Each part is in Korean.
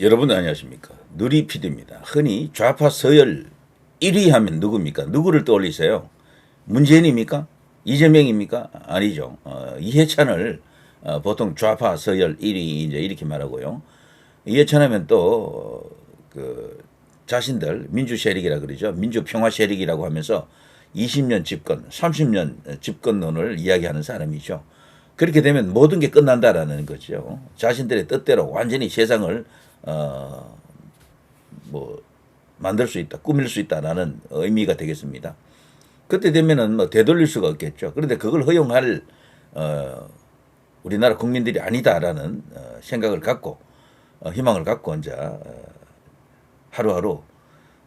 여러분 안녕하십니까. 누리피디입니다. 흔히 좌파 서열 1위 하면 누굽니까? 누구를 떠올리세요? 문재인입니까? 이재명입니까? 아니죠. 어, 이해찬을 어, 보통 좌파 서열 1위 이제 이렇게 말하고요. 이해찬 하면 또, 그, 자신들 민주 세력이라 그러죠. 민주 평화 세력이라고 하면서 20년 집권, 30년 집권론을 이야기하는 사람이죠. 그렇게 되면 모든 게 끝난다라는 거죠. 자신들의 뜻대로 완전히 세상을 어, 뭐 만들 수 있다, 꾸밀 수 있다라는 의미가 되겠습니다. 그때 되면은 뭐 되돌릴 수가 없겠죠. 그런데 그걸 허용할 어, 우리나라 국민들이 아니다라는 어, 생각을 갖고 어, 희망을 갖고 이제 어, 하루하루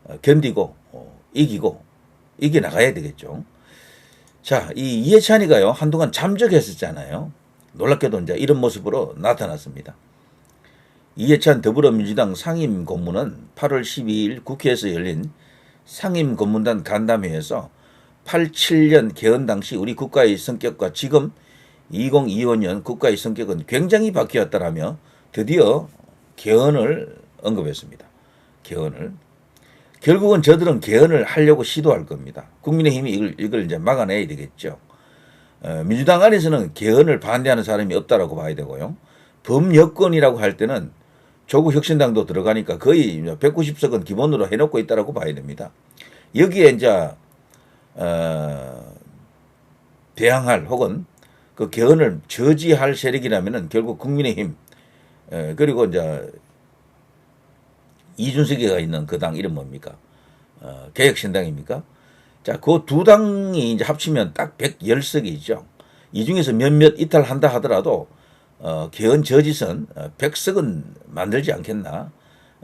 어, 견디고 어, 이기고 이겨 나가야 되겠죠. 자, 이 이해찬이가요 한동안 잠적했었잖아요. 놀랍게도 이제 이런 모습으로 나타났습니다. 이해찬 더불어민주당 상임 고문은 8월 12일 국회에서 열린 상임 고문단 간담회에서 87년 개헌 당시 우리 국가의 성격과 지금 2025년 국가의 성격은 굉장히 바뀌었다라며 드디어 개헌을 언급했습니다. 개헌을. 결국은 저들은 개헌을 하려고 시도할 겁니다. 국민의힘이 이걸, 이걸 이제 막아내야 되겠죠. 어, 민주당 안에서는 개헌을 반대하는 사람이 없다라고 봐야 되고요. 범여권이라고 할 때는 조국 혁신당도 들어가니까 거의 190석은 기본으로 해놓고 있다라고 봐야 됩니다. 여기에 이제 어, 대항할 혹은 그 개헌을 저지할 세력이라면은 결국 국민의힘 에, 그리고 이제 이준석이가 있는 그 당 이름 뭡니까? 어, 개혁신당입니까? 자, 그 두 당이 이제 합치면 딱 110석이죠. 이 중에서 몇몇 이탈한다 하더라도 어, 개헌 저지선 어, 100석은 만들지 않겠나.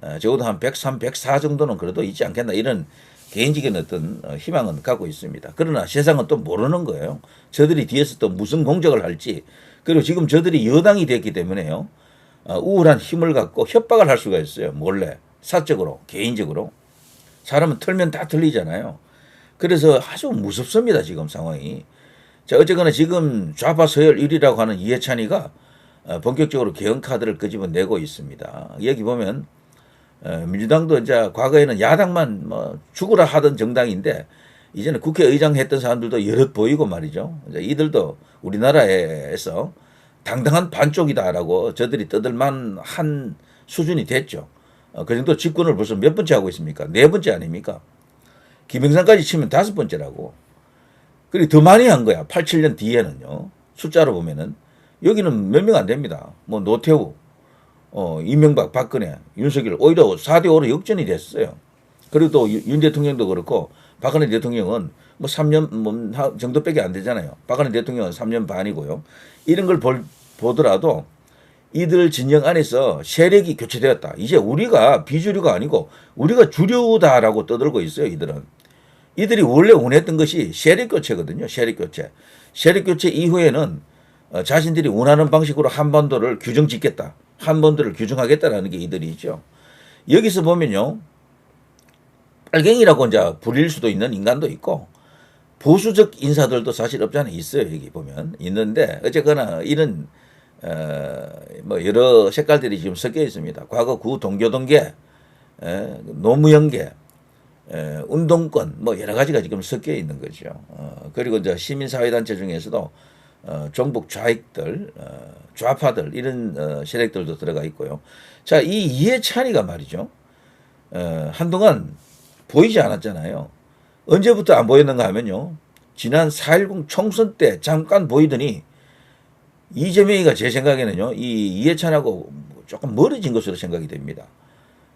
어, 적어도 한 103, 104 정도는 그래도 있지 않겠나. 이런 개인적인 어떤 어, 희망은 갖고 있습니다. 그러나 세상은 또 모르는 거예요. 저들이 뒤에서 또 무슨 공작을 할지. 그리고 지금 저들이 여당이 됐기 때문에요. 어, 우울한 힘을 갖고 협박을 할 수가 있어요. 몰래. 사적으로, 개인적으로. 사람은 털면 다 틀리잖아요. 그래서 아주 무섭습니다. 지금 상황이. 자, 어쨌거나 지금 좌파 서열 1위라고 하는 이해찬이가 어, 본격적으로 개헌 카드를 끄집어내고 있습니다. 여기 보면 어, 민주당도 이제 과거에는 야당만 뭐 죽으라 하던 정당인데 이제는 국회의장 했던 사람들도 여럿 보이고 말이죠. 이들도 우리나라에서 당당한 반쪽이다라고 저들이 떠들만 한 수준이 됐죠. 어, 그 정도 집권을 벌써 몇 번째 하고 있습니까? 네 번째 아닙니까? 김영삼까지 치면 다섯 번째라고. 그리고 더 많이 한 거야. 87년 뒤에는요. 숫자로 보면은 여기는 몇 명 안 됩니다. 뭐 노태우, 어, 이명박, 박근혜, 윤석열 오히려 4대 5로 역전이 됐어요. 그리고 또 윤 대통령도 그렇고 박근혜 대통령은 뭐 3년 뭐 정도밖에 안 되잖아요. 박근혜 대통령은 3년 반이고요. 이런 걸 볼, 보더라도 이들 진영 안에서 세력이 교체되었다. 이제 우리가 비주류가 아니고 우리가 주류다라고 떠들고 있어요. 이들은. 이들이 원래 원했던 것이 세력 교체거든요. 세력 교체. 세력 교체 이후에는 어, 자신들이 원하는 방식으로 한반도를 규정 짓겠다. 한반도를 규정하겠다라는 게 이들이죠. 여기서 보면요. 빨갱이라고 이제 불릴 수도 있는 인간도 있고 보수적 인사들도 사실 없잖아요. 있어요. 여기 보면. 있는데 어쨌거나 이런 어, 뭐 여러 색깔들이 지금 섞여 있습니다. 과거 구 동교동계, 에, 노무현계, 에, 운동권 뭐 여러 가지가 지금 섞여 있는 거죠. 어, 그리고 이제 시민사회단체 중에서도 어, 종북 좌익들, 어, 좌파들 이런 어, 세력들도 들어가 있고요. 자, 이 이해찬이가 말이죠. 어, 한동안 보이지 않았잖아요. 언제부터 안 보였는가 하면요. 지난 4.10 총선 때 잠깐 보이더니 이재명이가 제 생각에는요, 이 이해찬하고 조금 멀어진 것으로 생각이 됩니다.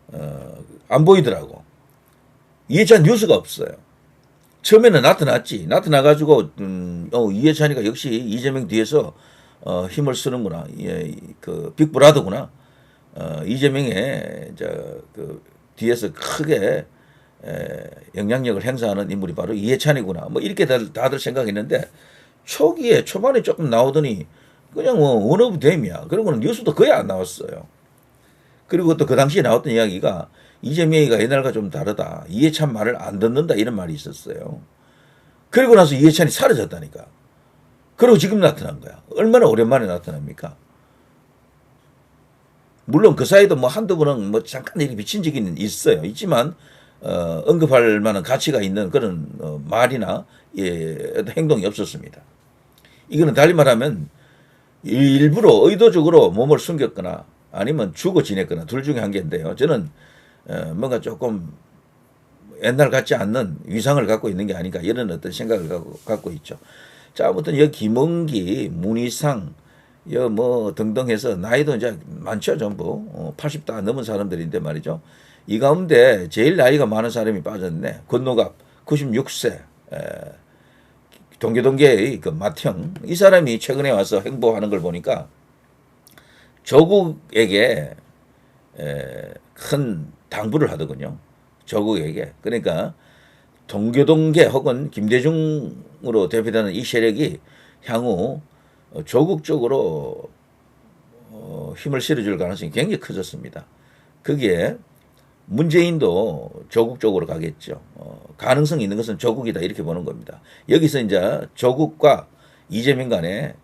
어, 안 보이더라고. 이해찬 뉴스가 없어요. 처음에는 나타났지. 나타나가지고, 음, 어, 이해찬이가 역시 이재명 뒤에서, 어, 힘을 쓰는구나. 예, 그, 빅브라더구나. 어, 이재명의, 저, 그, 뒤에서 크게, 에, 영향력을 행사하는 인물이 바로 이해찬이구나. 뭐, 이렇게 다들, 다들 생각했는데, 초기에, 초반에 조금 나오더니, 그냥 뭐, 원오브 댐이야. 그러고는 뉴스도 거의 안 나왔어요. 그리고 또 그 당시에 나왔던 이야기가 이재명이가 옛날과 좀 다르다. 이해찬 말을 안 듣는다. 이런 말이 있었어요. 그리고 나서 이해찬이 사라졌다니까. 그리고 지금 나타난 거야. 얼마나 오랜만에 나타납니까? 물론 그 사이도 뭐 한두 번은 뭐 잠깐 이렇게 비친 적이 있어요. 있지만 어, 언급할 만한 가치가 있는 그런 어, 말이나 예, 행동이 없었습니다. 이거는 달리 말하면 일부러 의도적으로 몸을 숨겼거나 아니면 죽어 지냈거나 둘 중에 한 개인데요. 저는 어, 뭔가 조금 옛날 같지 않는 위상을 갖고 있는 게 아닌가 이런 어떤 생각을 갖고, 갖고 있죠. 자, 아무튼 여기 김원기, 문희상, 여뭐 등등 해서 나이도 이제 많죠 전부 어, 80다 넘은 사람들인데 말이죠. 이 가운데 제일 나이가 많은 사람이 빠졌네. 건노갑 96세. 에, 동계동계의 그 맏형 이 사람이 최근에 와서 행보하는 걸 보니까 조국에게 에, 큰 당부를 하더군요. 조국에게 그러니까 동교동계 혹은 김대중으로 대표되는 이 세력이 향후 어, 조국 쪽으로 어, 힘을 실어줄 가능성이 굉장히 커졌습니다. 그게 문재인도 조국 쪽으로 가겠죠. 어, 가능성이 있는 것은 조국이다 이렇게 보는 겁니다. 여기서 이제 조국과 이재명 간에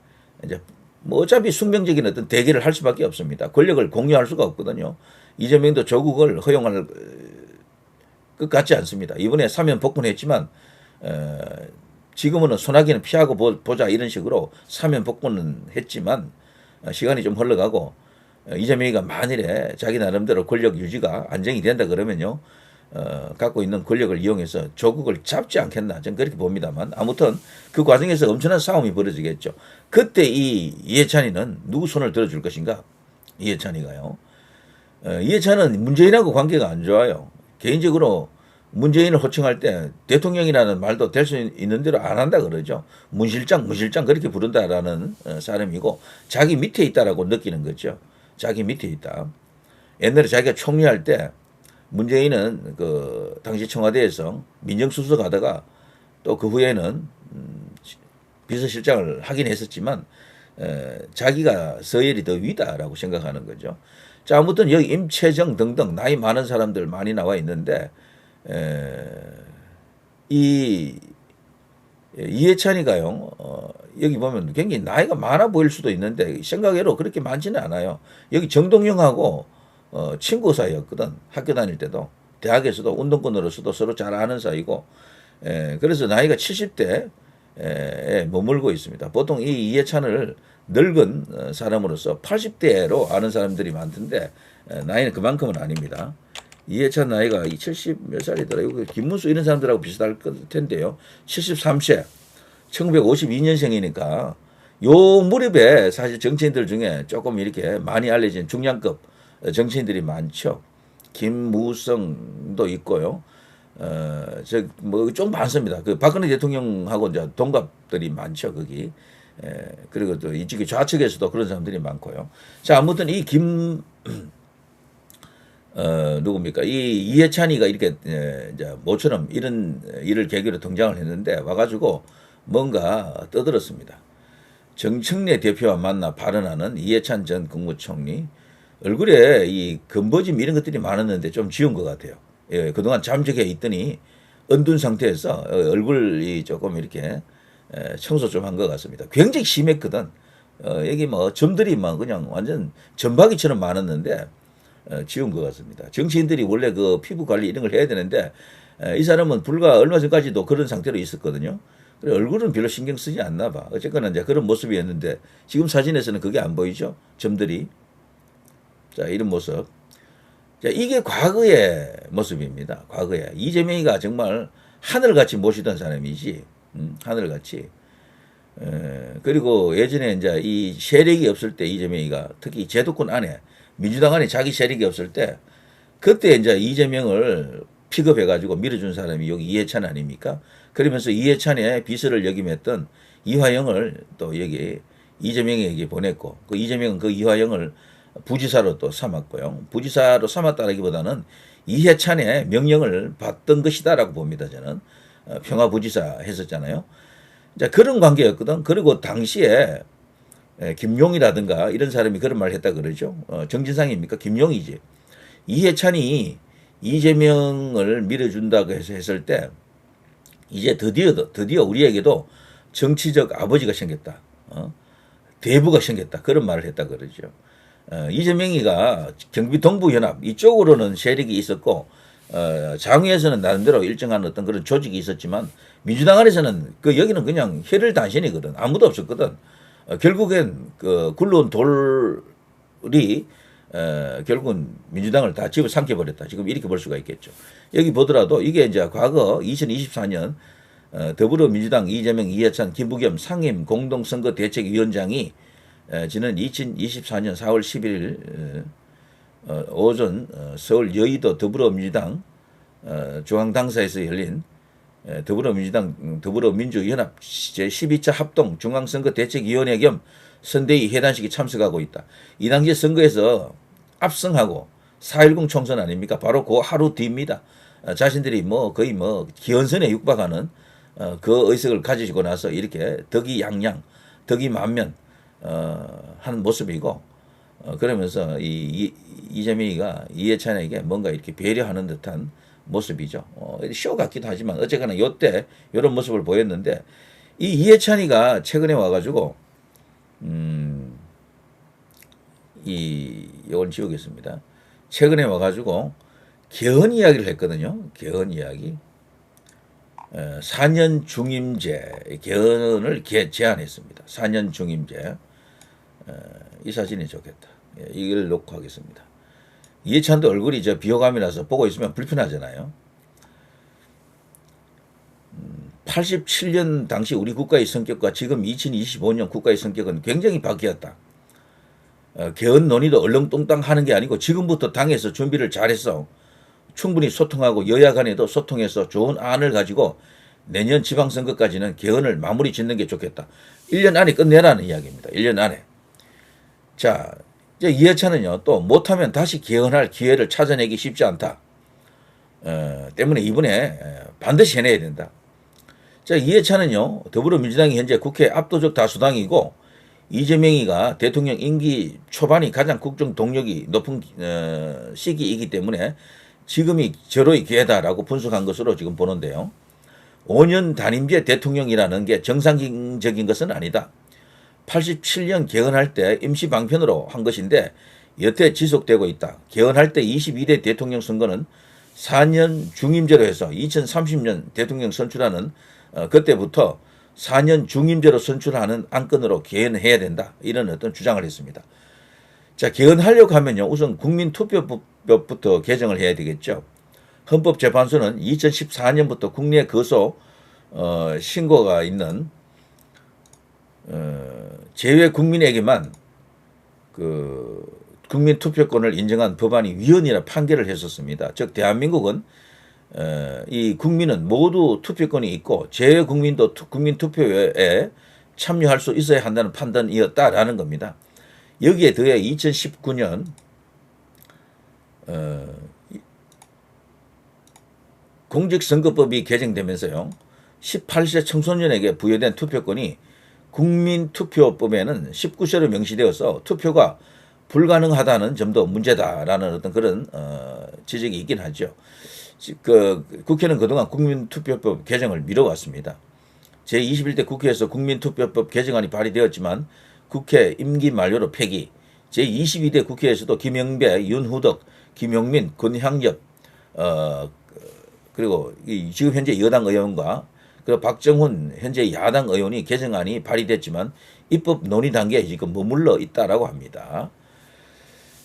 이제 뭐 어차피 숙명적인 어떤 대결을 할 수밖에 없습니다. 권력을 공유할 수가 없거든요. 이재명도 조국을 허용할 것 같지 않습니다. 이번에 사면 복권했지만 에, 지금은 소나기는 피하고 보, 보자 이런 식으로 사면 복권은 했지만 어, 시간이 좀 흘러가고 어, 이재명이가 만일에 자기 나름대로 권력 유지가 안정이 된다 그러면요. 어, 갖고 있는 권력을 이용해서 조국을 잡지 않겠나 저는 그렇게 봅니다만 아무튼 그 과정에서 엄청난 싸움이 벌어지겠죠. 그때 이 이해찬이는 누구 손을 들어줄 것인가? 이해찬이가요. 어, 이해찬은 문재인하고 관계가 안 좋아요. 개인적으로 문재인을 호칭할 때 대통령이라는 말도 될 수 있는 대로 안 한다 그러죠. 문실장, 문실장 그렇게 부른다라는 어, 사람이고 자기 밑에 있다라고 느끼는 거죠. 자기 밑에 있다. 옛날에 자기가 총리할 때 문재인은 그 당시 청와대에서 민정수석 하다가 또 그 후에는 음, 비서실장을 하긴 했었지만 에, 자기가 서열이 더 위다라고 생각하는 거죠. 자 아무튼 여기 임채정 등등 나이 많은 사람들 많이 나와 있는데 에, 이 이해찬이가요. 어, 여기 보면 굉장히 나이가 많아 보일 수도 있는데 생각외로 그렇게 많지는 않아요. 여기 정동영하고 어, 친구 사이였거든. 학교 다닐 때도 대학에서도 운동권으로서도 서로 잘 아는 사이고 에, 그래서 나이가 70대 에 머물고 있습니다. 보통 이 이해찬을 늙은 어, 사람으로서 80대로 아는 사람들이 많던데 에, 나이는 그만큼은 아닙니다. 이해찬 나이가 70 몇 살이더라. 이거 김문수 이런 사람들하고 비슷할 텐데요. 73세. 1952년생이니까 요 무렵에 사실 정치인들 중에 조금 이렇게 많이 알려진 중량급 정치인들이 많죠. 김무성도 있고요. 어, 저, 뭐, 좀 많습니다. 그 박근혜 대통령하고 이제 동갑들이 많죠, 거기. 에, 그리고 또 이쪽에 좌측에서도 그런 사람들이 많고요. 자, 아무튼 이 김, 어, 누굽니까? 이 이해찬이가 이렇게, 에, 이제 모처럼 이런 일을 계기로 등장을 했는데 와가지고 뭔가 떠들었습니다. 정청래 대표와 만나 발언하는 이해찬 전 국무총리 얼굴에 이 검버짐 이런 것들이 많았는데 좀 지운 것 같아요. 예, 그동안 잠적해 있더니 언둔 상태에서 얼굴이 조금 이렇게 청소 좀 한 것 같습니다. 굉장히 심했거든. 어, 여기 뭐 점들이 막 그냥 완전 점박이처럼 많았는데 어, 지운 것 같습니다. 정치인들이 원래 그 피부 관리 이런 걸 해야 되는데 에, 이 사람은 불과 얼마 전까지도 그런 상태로 있었거든요. 그래 얼굴은 별로 신경 쓰지 않나 봐. 어쨌거나 이제 그런 모습이었는데 지금 사진에서는 그게 안 보이죠? 점들이. 자, 이런 모습. 자, 이게 과거의 모습입니다. 과거에. 이재명이가 정말 하늘같이 모시던 사람이지. 음, 하늘같이. 에, 그리고 예전에 이제 이 세력이 없을 때 이재명이가 특히 제도권 안에 민주당 안에 자기 세력이 없을 때 그때 이제 이재명을 픽업해가지고 밀어준 사람이 여기 이해찬 아닙니까? 그러면서 이해찬의 비서를 역임했던 이화영을 또 여기 이재명에게 보냈고 그 이재명은 그 이화영을 부지사로 또 삼았고요. 부지사로 삼았다라기보다는 이해찬의 명령을 받던 것이다라고 봅니다. 저는 어, 평화부지사 했었잖아요. 자 그런 관계였거든. 그리고 당시에 에, 김용이라든가 이런 사람이 그런 말을 했다 그러죠. 어, 정진상입니까? 김용이지. 이해찬이 이재명을 밀어준다고 해서 했을 때 이제 드디어 드디어 우리에게도 정치적 아버지가 생겼다. 어? 대부가 생겼다. 그런 말을 했다 그러죠. 어, 이재명이가 경기 동부연합 이쪽으로는 세력이 있었고 어, 장외에서는 나름대로 일정한 어떤 그런 조직이 있었지만 민주당 안에서는 그 여기는 그냥 혈을 단신이거든 아무도 없었거든 어, 결국엔 그 굴러온 돌이 어, 결국은 민주당을 다 집어 삼켜 버렸다. 지금 이렇게 볼 수가 있겠죠. 여기 보더라도 이게 이제 과거 2024년 어, 더불어민주당 이재명, 이해찬, 김부겸 상임 공동선거 대책위원장이 에, 지난 2024년 4월 11일 어, 오전 어, 서울 여의도 더불어민주당 어, 중앙당사에서 열린 에, 더불어민주당 음, 더불어민주연합 제12차 합동 중앙선거대책위원회 겸 선대위 회단식에 참석하고 있다. 이 당시 선거에서 압승하고 4.10 총선 아닙니까? 바로 그 하루 뒤입니다. 어, 자신들이 뭐 거의 뭐 기원선에 육박하는 어, 그 의석을 가지고 나서 이렇게 덕이 양양, 덕이 만면 어, 하는 모습이고 어, 그러면서 이, 이 이재명이가 이해찬에게 뭔가 이렇게 배려하는 듯한 모습이죠. 어, 쇼 같기도 하지만 어쨌거나 요때 이런 모습을 보였는데 이 이해찬이가 최근에 와가지고 음, 이 이건 지우겠습니다. 최근에 와가지고 개헌 이야기를 했거든요. 개헌 이야기. 어, 4년 중임제 개헌을 개, 제안했습니다. 4년 중임제. 어, 이 사진이 좋겠다. 예, 이걸 놓고 하겠습니다. 이해찬도 얼굴이 저 비호감이 라서 보고 있으면 불편하잖아요. 87년 당시 우리 국가의 성격과 지금 2025년 국가의 성격은 굉장히 바뀌었다. 어, 개헌 논의도 얼렁뚱땅 하는 게 아니고 지금부터 당에서 준비를 잘해서 충분히 소통하고 여야 간에도 소통해서 좋은 안을 가지고 내년 지방선거까지는 개헌을 마무리 짓는 게 좋겠다. 1년 안에 끝내라는 이야기입니다. 1년 안에. 자, 이제 이해찬은요, 또 못하면 다시 개헌할 기회를 찾아내기 쉽지 않다. 어, 때문에 이번에 반드시 해내야 된다. 자, 이해찬은요, 더불어민주당이 현재 국회 압도적 다수당이고, 이재명이가 대통령 임기 초반이 가장 국정 동력이 높은 어, 시기이기 때문에 지금이 절호의 기회다라고 분석한 것으로 지금 보는데요. 5년 단임제 대통령이라는 게 정상적인 것은 아니다. 87년 개헌할 때 임시 방편으로 한 것인데 여태 지속되고 있다. 개헌할 때 22대 대통령 선거는 4년 중임제로 해서 2030년 대통령 선출하는 어, 그때부터 4년 중임제로 선출하는 안건으로 개헌해야 된다. 이런 어떤 주장을 했습니다. 자, 개헌하려고 하면요. 우선 국민투표법부터 개정을 해야 되겠죠. 헌법재판소는 2014년부터 국내 거소 어, 신고가 있는 어, 제외 국민에게만 그 국민 투표권을 인정한 법안이 위헌이라 판결을 했었습니다. 즉 대한민국은 어, 이 국민은 모두 투표권이 있고 제외 국민도 투, 국민 투표에 참여할 수 있어야 한다는 판단이었다라는 겁니다. 여기에 더해 2019년 어, 공직선거법이 개정되면서요. 18세 청소년에게 부여된 투표권이 국민투표법에는 19세로 명시되어서 투표가 불가능하다는 점도 문제다라는 어떤 그런 어, 지적이 있긴 하죠. 그 국회는 그동안 국민투표법 개정을 미뤄왔습니다. 제21대 국회에서 국민투표법 개정안이 발의되었지만 국회 임기 만료로 폐기. 제22대 국회에서도 김영배, 윤후덕, 김용민, 권향엽, 어, 그리고 이 지금 현재 여당 의원과 그리고 박정훈 현재 야당 의원이 개정안이 발의됐지만 입법 논의 단계에 지금 머물러 있다라고 합니다.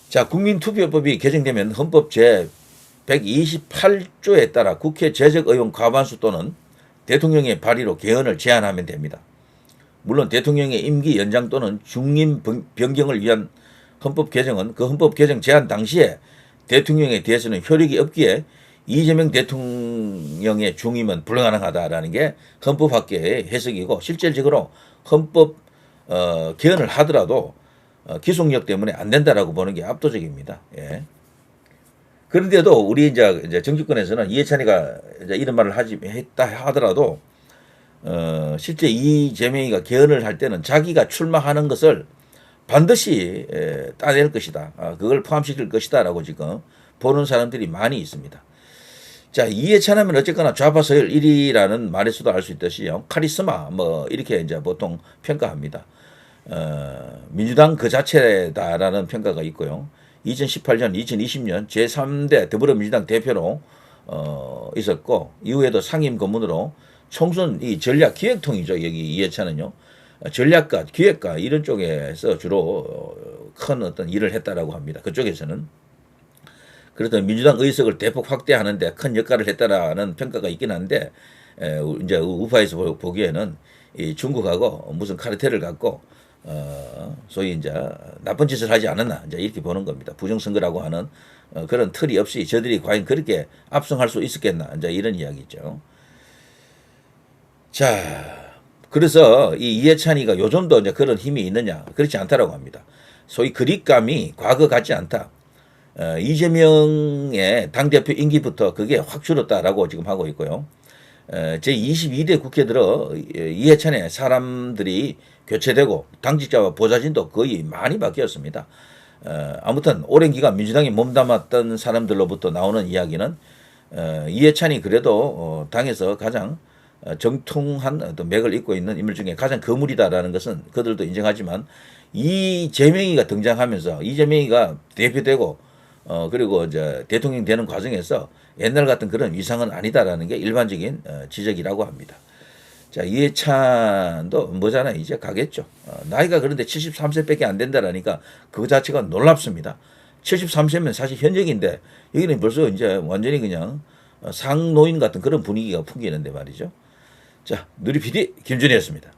자, 국민투표법이 개정되면 헌법 제 128조에 따라 국회 재적의원 과반수 또는 대통령의 발의로 개헌을 제안하면 됩니다. 물론 대통령의 임기 연장 또는 중임 변경을 위한 헌법 개정은 그 헌법 개정 제안 당시에 대통령에 대해서는 효력이 없기에 이재명 대통령의 중임은 불가능하다라는 게 헌법학계의 해석이고 실질적으로 헌법 어, 개헌을 하더라도 어, 기속력 때문에 안 된다라고 보는 게 압도적입니다. 예. 그런데도 우리 이제, 이제 정치권에서는 이해찬이가 이제 이런 말을 하지 했다 하더라도 어, 실제 이재명이가 개헌을 할 때는 자기가 출마하는 것을 반드시 에, 따낼 것이다. 아, 그걸 포함시킬 것이다라고 지금 보는 사람들이 많이 있습니다. 자, 이해찬 하면 어쨌거나 좌파 서열 1위라는 말에서도 알 수 있듯이요. 카리스마, 뭐, 이렇게 이제 보통 평가합니다. 어, 민주당 그 자체다라는 평가가 있고요. 2018년, 2020년 제3대 더불어민주당 대표로 어, 있었고 이후에도 상임 고문으로 총선 이 전략 기획통이죠. 여기 이해찬은요. 어, 전략가, 기획가 이런 쪽에서 주로 어, 큰 어떤 일을 했다라고 합니다. 그쪽에서는 그래도 민주당 의석을 대폭 확대하는데 큰 역할을 했다라는 평가가 있긴 한데 에, 우- 이제 우파에서 보- 보기에는 이 중국하고 무슨 카르텔을 갖고 어, 소위 이제 나쁜 짓을 하지 않았나 이제 이렇게 보는 겁니다. 부정선거라고 하는 어, 그런 틀이 없이 저들이 과연 그렇게 압승할 수 있었겠나 이제 이런 이야기죠. 자, 그래서 이 이해찬이가 요즘도 이제 그런 힘이 있느냐 그렇지 않다라고 합니다. 소위 그립감이 과거 같지 않다. 어, 이재명의 당대표 임기부터 그게 확 줄었다라고 지금 하고 있고요. 어, 제 22대 국회 들어 이- 이해찬의 사람들이 교체되고 당직자와 보좌진도 거의 많이 바뀌었습니다. 어, 아무튼 오랜 기간 민주당에 몸담았던 사람들로부터 나오는 이야기는 어, 이해찬이 그래도 어, 당에서 가장 어, 정통한 어떤 맥을 잇고 있는 인물 중에 가장 거물이다라는 것은 그들도 인정하지만 이재명이가 등장하면서 이재명이가 대표되고 어 그리고 이제 대통령 되는 과정에서 옛날 같은 그런 위상은 아니다라는 게 일반적인 어, 지적이라고 합니다. 자 이해찬도 뭐잖아 이제 가겠죠. 어, 나이가 그런데 73세밖에 안 된다라니까 그 자체가 놀랍습니다. 73세면 사실 현역인데 여기는 벌써 이제 완전히 그냥 어, 상노인 같은 그런 분위기가 풍기는데 말이죠. 자 누리 PD 김준이었습니다.